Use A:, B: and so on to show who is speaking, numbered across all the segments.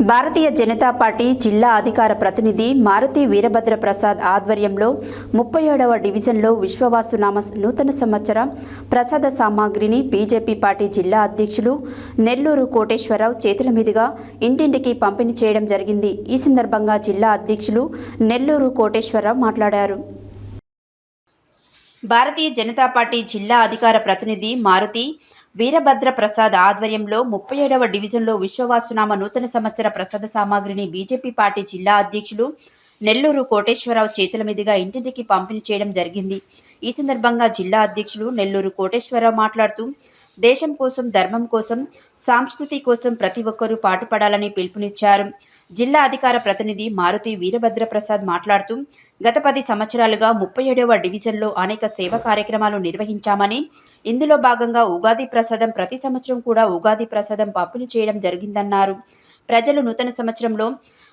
A: Bharatiya Janata party జిల్లా అధికార ప్రతినిధి మారుతి వీరభద్ర ప్రసాద్ ఆధ్వర్యంలో ముప్పై ఏడవ డివిజన్లో విశ్వవాసునామ నూతన సంవత్సర ప్రసాద సామాగ్రిని బీజేపీ పార్టీ జిల్లా అధ్యక్షులు నెల్లూరు కోటేశ్వరరావు చేతుల మీదుగా ఇంటింటికి పంపిణీ చేయడం జరిగింది. ఈ సందర్భంగా జిల్లా అధ్యక్షులు నెల్లూరు కోటేశ్వరరావు మాట్లాడారు. భారతీయ జనతా పార్టీ జిల్లా అధికార ప్రతినిధి మారుతి వీరభద్ర ప్రసాద్ ఆధ్వర్యంలో ముప్పై ఏడవ డివిజన్లో విశ్వవాసునామ నూతన సంవత్సర ప్రసాద సామాగ్రిని బీజేపీ పార్టీ జిల్లా అధ్యక్షులు నెల్లూరు కోటేశ్వరరావు చేతుల మీదుగా ఇంటింటికి పంపిణీ చేయడం జరిగింది. ఈ సందర్భంగా జిల్లా అధ్యక్షులు నెల్లూరు కోటేశ్వరరావు మాట్లాడుతూ దేశం కోసం ధర్మం కోసం సాంస్కృతి కోసం ప్రతి ఒక్కరూ పాటుపడాలని పిలుపునిచ్చారు. జిల్లా అధికార ప్రతినిధి మారుతి వీరభద్రప్రసాద్ మాట్లాడుతూ గత పది సంవత్సరాలుగా ముప్పై ఏడవ డివిజన్లో అనేక సేవా కార్యక్రమాలు నిర్వహించామని ఇందులో భాగంగా ఉగాది ప్రసాదం ప్రతి సంవత్సరం కూడా ఉగాది ప్రసాదం పంపిణీ చేయడం జరిగిందన్నారు. ప్రజలు నూతన సంవత్సరంలో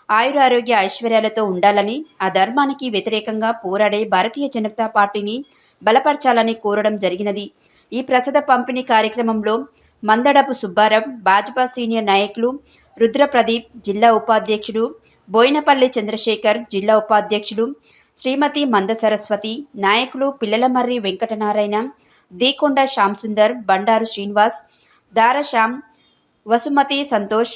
A: ఆయుర ఆరోగ్య ఐశ్వర్యాలతో ఉండాలని ఆ ధర్మానికి వ్యతిరేకంగా పోరాడే భారతీయ జనతా పార్టీని బలపరచాలని కోరడం జరిగినది. ఈ ప్రసాద పంపిణీ కార్యక్రమంలో మందడపు సుబ్బారావు భాజపా సీనియర్ నాయకులు రుద్రప్రదీప్ జిల్లా ఉపాధ్యక్షుడు బోయినపల్లి చంద్రశేఖర్ జిల్లా ఉపాధ్యక్షుడు శ్రీమతి మంద సరస్వతి నాయకులు పిల్లలమర్రి వెంకటనారాయణ దీకొండ శ్యామ్ సుందర్ బండారు శ్రీనివాస్ దారశ్యామ్ వసుమతి సంతోష్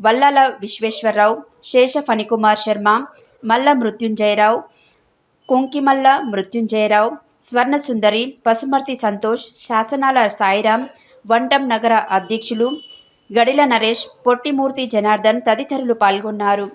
A: వల్లాల విశ్వేశ్వరరావు శేష ఫణికుమార్ శర్మ మల్ల మృత్యుంజయరావు కుంకిమల్ల మృత్యుంజయరావు స్వర్ణసుందరి పశుమర్తి పసుమర్తి సంతోష్ శాసనాల సాయిరాం వంటం నగర అధ్యక్షులు గడిల నరేష్ పొట్టిమూర్తి జనార్దన్ తదితరులు పాల్గొన్నారు.